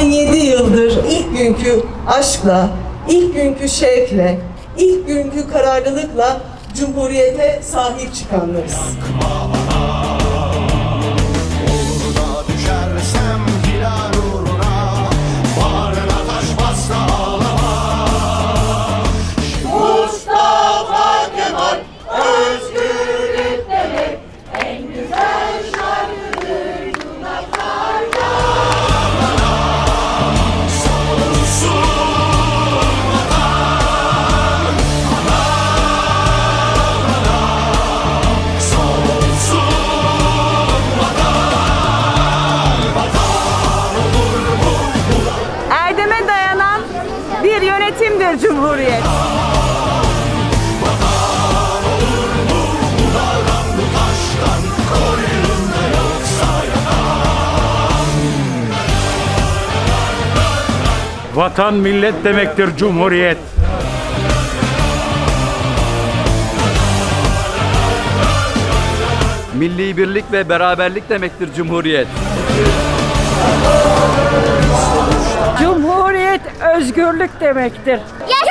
97 yıldır ilk günkü aşkla, ilk günkü şevkle, ilk günkü kararlılıkla Cumhuriyete sahip çıkanlarız. Yönetimdir Cumhuriyet. Vatan millet demektir Cumhuriyet. Milli birlik ve beraberlik demektir Cumhuriyet. özgürlük demektir. Yaşasın!